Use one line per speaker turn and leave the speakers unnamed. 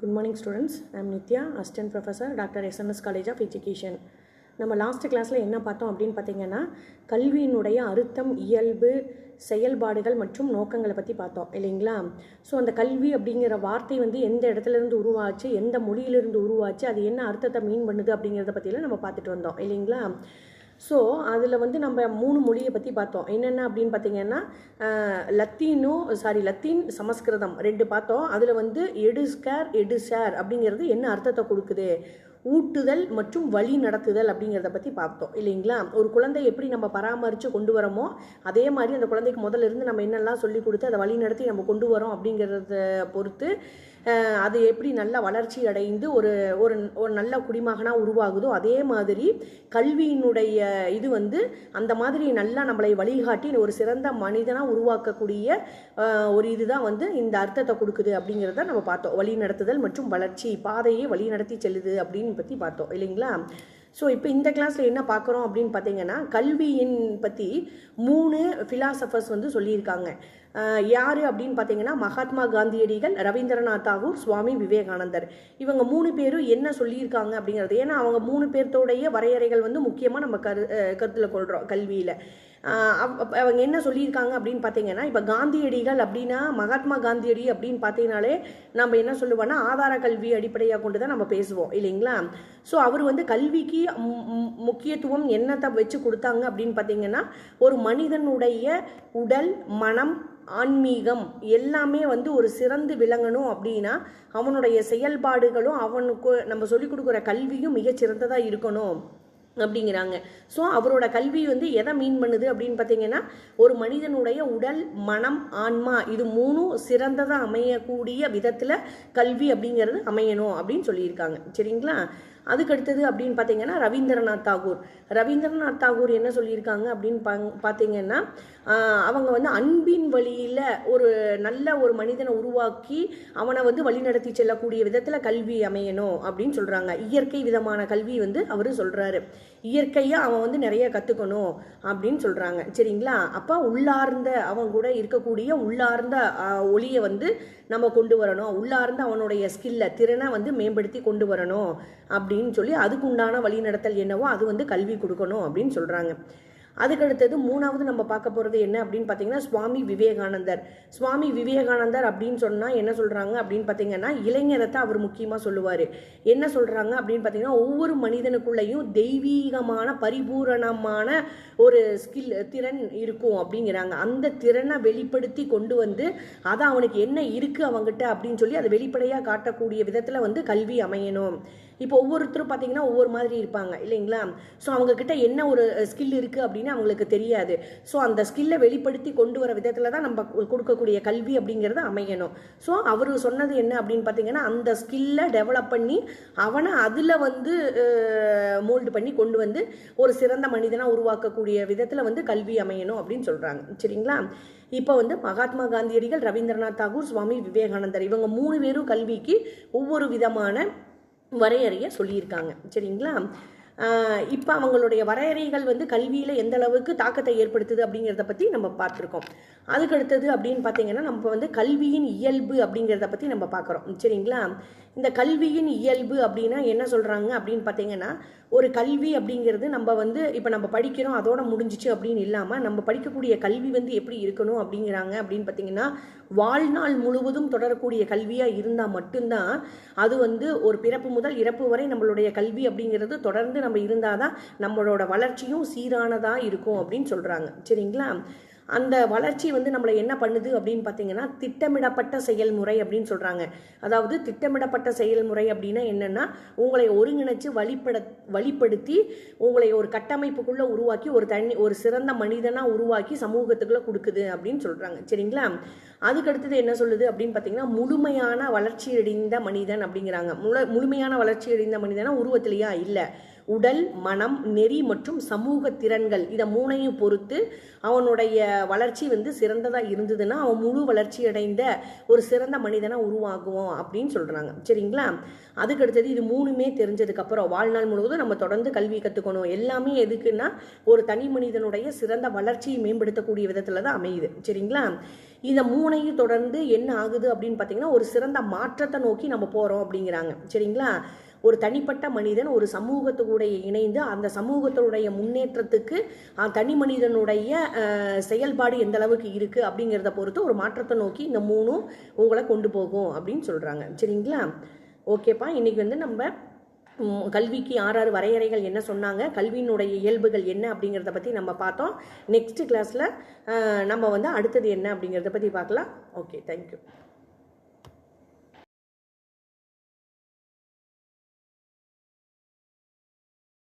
Good morning students I'm Nithya assistant professor doctor SNS college of education நம்ம last கிளாஸில் என்ன பார்த்தோம் அப்படின்னு பார்த்தீங்கன்னா கல்வியினுடைய அர்த்தம் இயல்பு செயல்பாடுகள் மற்றும் நோக்கங்களை பற்றி பார்த்தோம் இல்லைங்களா? ஸோ அந்த கல்வி அப்படிங்கிற வார்த்தை வந்து எந்த இடத்துலேருந்து உருவாச்சு எந்த மொழியிலிருந்து உருவாச்சு அது என்ன அர்த்தத்தை மீன் பண்ணுது அப்படிங்கிறத பற்றிலாம் நம்ம பார்த்துட்டு வந்தோம் இல்லைங்களா? ஸோ அதில் வந்து நம்ம மூணு மொழியை பற்றி பார்த்தோம். என்னென்ன அப்படின்னு பார்த்தீங்கன்னா லத்தீனும் லத்தீனோ சாரி லத்தீன் சமஸ்கிருதம் ரெண்டு பார்த்தோம். அதில் வந்து எடுஸ்கேர் எடுசார் அப்படிங்கிறது என்ன அர்த்தத்தை கொடுக்குது? ஊட்டுதல் மற்றும் வழி நடத்துதல் அப்படிங்கிறத பற்றி பார்த்தோம். இல்லைங்களா? ஒரு குழந்தை எப்படி நம்ம பராமரித்து கொண்டு வரோமோ அதே மாதிரி அந்த குழந்தைக்கு முதல்ல இருந்து நம்ம என்னெல்லாம் சொல்லி கொடுத்து அதை வழி நடத்தி நம்ம கொண்டு வரோம் அப்படிங்கிறத பொறுத்து அது எப்படி நல்ல வளர்ச்சி அடைந்து ஒரு ஒரு ஒரு நல்ல குடிமகனாக உருவாகுதோ அதே மாதிரி கல்வியினுடைய இது வந்து அந்த மாதிரி நல்லா நம்மளை வழிகாட்டி ஒரு சிறந்த மனிதனாக உருவாக்கக்கூடிய ஒரு இதுதான் வந்து இந்த அர்த்தத்தை கொடுக்குது அப்படிங்கிறத நம்ம பார்த்தோம். வழிநடத்துதல் மற்றும் வளர்ச்சி பாதையை வழிநடத்தி செல்லுது அப்படின்னு பற்றி பார்த்தோம் இல்லைங்களா? ஸோ இப்போ இந்த கிளாஸில் என்ன பார்க்குறோம் அப்படின்னு பார்த்தீங்கன்னா கல்வியின் பற்றி மூணு ஃபிலாசபர்ஸ் வந்து சொல்லியிருக்காங்க. யார் அப்படின்னு பார்த்தீங்கன்னா மகாத்மா காந்தியடிகள் ரவீந்திரநாத் தாகூர் சுவாமி விவேகானந்தர். இவங்க மூணு பேரும் என்ன சொல்லியிருக்காங்க அப்படிங்கிறது. ஏன்னா அவங்க மூணு பேர்த்தோடைய வரையறைகள் வந்து முக்கியமாக நம்ம கரு கருத்தில் கொள்கிறோம் கல்வியில். அவங்க என்ன சொல்லியிருக்காங்க அப்படின்னு பார்த்தீங்கன்னா இப்போ காந்தியடிகள் அப்படின்னா மகாத்மா காந்தியடி அப்படின்னு பார்த்தீங்கனாலே நம்ம என்ன சொல்லுவோம்னா ஆதார கல்வி அடிப்படையாக கொண்டு தான் நம்ம பேசுவோம் இல்லைங்களா? ஸோ அவர் வந்து கல்விக்கு மு- முக்கியத்துவம் என்னத்தை வச்சு கொடுத்தாங்க அப்படின்னு பார்த்தீங்கன்னா ஒரு மனிதனுடைய உடல் மனம் ஆன்மீகம் எல்லாமே வந்து ஒரு சிறந்து விளங்கணும் அப்படின்னா அவனுடைய செயல்பாடுகளும் அவனுக்கு நம்ம சொல்லிக் கொடுக்குற கல்வியும் மிகச்சிறந்ததாக இருக்கணும். அப்படிங்கிறாங்க. ஸோ அவரோட கல்வி வந்து எதை மீன் பண்ணுது அப்படின்னு பார்த்தீங்கன்னா ஒரு மனிதனுடைய உடல் மனம் ஆன்மா இது மூணும் சிறந்ததாக அமையக்கூடிய விதத்தில் கல்வி அப்படிங்கிறது அமையணும் அப்படின்னு சொல்லியிருக்காங்க. சரிங்களா? அதுக்கடுத்தது அப்படின்னு பார்த்தீங்கன்னா ரவீந்திரநாத் தாகூர். ரவீந்திரநாத் தாகூர் என்ன சொல்லியிருக்காங்க அப்படின்னு பார்த்தீங்கன்னா அவங்க வந்து அன்பின் வழியில் ஒரு நல்ல ஒரு மனிதனை உருவாக்கி அவனை வந்து வழிநடத்தி செல்லக்கூடிய விதத்தில் கல்வி அமையணும் அப்படின்னு சொல்கிறாங்க இயற்கை விதமான கல்வி வந்து அவர் சொல்கிறாரு இயற்கையாக அவன் வந்து நிறைய கற்றுக்கணும் அப்படின்னு சொல்கிறாங்க சரிங்களா? அப்போ உள்ளார்ந்த அவன் கூட இருக்கக்கூடிய உள்ளார்ந்த ஒளியை வந்து நம்ம கொண்டு வரணும். உள்ளார்ந்த அவனுடைய ஸ்கில்லை திறனை வந்து மேம்படுத்தி கொண்டு வரணும் அப்படின்னு சொல்லி அதுக்கு உண்டான வழிநடத்தல் என்னவோ அது வந்து கல்வி கொடுக்கணும் அப்படின்னு சொல்கிறாங்க அதுக்கடுத்தது மூணாவது நம்ம பார்க்க போகிறது என்ன அப்படின்னு பார்த்தீங்கன்னா சுவாமி விவேகானந்தர். சுவாமி விவேகானந்தர் அப்படின்னு சொன்னால் என்ன சொல்கிறாங்க அப்படின்னு பார்த்தீங்கன்னா இளைஞரத்தை அவர் முக்கியமாக சொல்லுவார். என்ன சொல்கிறாங்க அப்படின்னு பார்த்தீங்கன்னா ஒவ்வொரு மனிதனுக்குள்ளேயும் தெய்வீகமான பரிபூரணமான ஒரு ஸ்கில் திறன் இருக்கும் அப்படிங்கிறாங்க. அந்த திறனை வெளிப்படுத்தி கொண்டு வந்து அதை அவனுக்கு என்ன இருக்குது அவங்ககிட்ட அப்படின்னு சொல்லி அதை வெளிப்படையாக காட்டக்கூடிய விதத்தில் வந்து கல்வி அமையணும். இப்போ ஒவ்வொருத்தரும் பார்த்தீங்கன்னா ஒவ்வொரு மாதிரி இருப்பாங்க இல்லைங்களா? ஸோ அவங்கக்கிட்ட என்ன ஒரு ஸ்கில் இருக்குது அப்படின்னு அவங்களுக்கு தெரியாது. ஸோ அந்த ஸ்கில்லை வெளிப்படுத்தி கொண்டு வர விதத்தில் தான் நம்ம கொடுக்கக்கூடிய கல்வி அப்படிங்கிறது அமையணும். ஸோ அவர் சொன்னது என்ன அப்படின்னு பார்த்தீங்கன்னா அந்த ஸ்கில்லை டெவலப் பண்ணி அவனை அதில் வந்து மோல்டு பண்ணி கொண்டு வந்து ஒரு சிறந்த மனிதனாக உருவாக்கக்கூடிய விதத்தில் வந்து கல்வி அமையணும் அப்படின்னு சொல்கிறாங்க சரிங்களா? இப்போ வந்து மகாத்மா காந்தியடிகள் ரவீந்திரநாத் தாகூர் சுவாமி விவேகானந்தர் இவங்க மூணு பேரும் கல்விக்கு ஒவ்வொரு விதமான வரையறையை சொல்லியிருக்காங்க. சரிங்களா? இப்போ அவங்களுடைய வரையறைகள் வந்து கல்வியில் எந்த அளவுக்கு தாக்கத்தை ஏற்படுத்துது அப்படிங்கிறத பற்றி நம்ம பார்த்துருக்கோம். அதுக்கு அடுத்தது அப்படின்னு பார்த்தீங்கன்னா நம்ம வந்து கல்வியின் இயல்பு அப்படிங்கிறத பற்றி நம்ம பார்க்குறோம். சரிங்களா? இந்த கல்வியின் இயல்பு அப்படின்னா என்ன சொல்கிறாங்க அப்படின்னு பார்த்தீங்கன்னா ஒரு கல்வி அப்படிங்கிறது நம்ம வந்து இப்போ நம்ம படிக்கிறோம் அதோட முடிஞ்சிச்சு அப்படின்னு இல்லாமல் நம்ம படிக்கக்கூடிய கல்வி வந்து எப்படி இருக்கணும் அப்படிங்கிறாங்க அப்படின்னு பார்த்தீங்கன்னா வாழ்நாள் முழுவதும் தொடரக்கூடிய கல்வியாக இருந்தால் மட்டும்தான் அது வந்து ஒரு பிறப்பு முதல் இறப்பு வரை நம்மளுடைய கல்வி அப்படிங்கிறது தொடர்ந்து நம்ம இருந்தால் தான் நம்மளோட வளர்ச்சியும் சீரானதாக இருக்கும் அப்படின்னு சொல்கிறாங்க சரிங்களா? அந்த வளர்ச்சி வந்து நம்மளை என்ன பண்ணுது அப்படின்னு பார்த்தீங்கன்னா திட்டமிடப்பட்ட செயல்முறை அப்படின்னு சொல்கிறாங்க அதாவது திட்டமிடப்பட்ட செயல்முறை அப்படின்னா என்னென்னா உங்களை ஒருங்கிணைச்சு வழிபட வழிப்படுத்தி உங்களை ஒரு கட்டமைப்புக்குள்ளே உருவாக்கி ஒரு தனி ஒரு சிறந்த மனிதனாக உருவாக்கி சமூகத்துக்குள்ளே கொடுக்குது அப்படின்னு சொல்கிறாங்க சரிங்களா? அதுக்கடுத்தது என்ன சொல்லுது அப்படின்னு பார்த்தீங்கன்னா முழுமையான வளர்ச்சி அடைந்த மனிதன் அப்படிங்கிறாங்க. முழு முழுமையான வளர்ச்சி அடைந்த மனிதனா உருவத்திலேயா? இல்லை. உடல் மனம் நெறி மற்றும் சமூக திறன்கள் இதை மூணையும் பொறுத்து அவனுடைய வளர்ச்சி வந்து சிறந்ததாக இருந்ததுன்னா அவன் முழு வளர்ச்சி அடைந்த ஒரு சிறந்த மனிதனாக உருவாகுவோம் அப்படின்னு சொல்கிறாங்க சரிங்களா? அதுக்கு அடுத்தது இது மூணுமே தெரிஞ்சதுக்கப்புறம் வாழ்நாள் முழுவதும் நம்ம தொடர்ந்து கல்வி கற்றுக்கணும் எல்லாமே எதுக்குன்னா ஒரு தனி மனிதனுடைய சிறந்த வளர்ச்சியை மேம்படுத்தக்கூடிய விதத்தில் தான் அமையுது. சரிங்களா? இந்த மூணையும் தொடர்ந்து என்ன ஆகுது அப்படின்னு பார்த்தீங்கன்னா ஒரு சிறந்த மாற்றத்தை நோக்கி நம்ம போகிறோம் அப்படிங்கிறாங்க. சரிங்களா? ஒரு தனிப்பட்ட மனிதன் ஒரு சமூகத்துடைய இணைந்து அந்த சமூகத்தினுடைய முன்னேற்றத்துக்கு தனி மனிதனுடைய செயல்பாடு எந்த அளவுக்கு இருக்குது அப்படிங்கிறத பொறுத்து ஒரு மாற்றத்தை நோக்கி இந்த மூணும் உங்களை கொண்டு போகும் அப்படின்னு சொல்கிறாங்க சரிங்களா? ஓகேப்பா. இன்னைக்கு வந்து நம்ம கல்விக்கு ஆறு ஆறு வரையறைகள் என்ன சொன்னாங்க கல்வியினுடைய இயல்புகள் என்ன அப்படிங்கிறத பற்றி நம்ம பார்த்தோம். நெக்ஸ்ட் கிளாஸில் நம்ம வந்து அடுத்தது என்ன அப்படிங்கிறத பற்றி பார்க்கலாம். ஓகே. தேங்க்யூ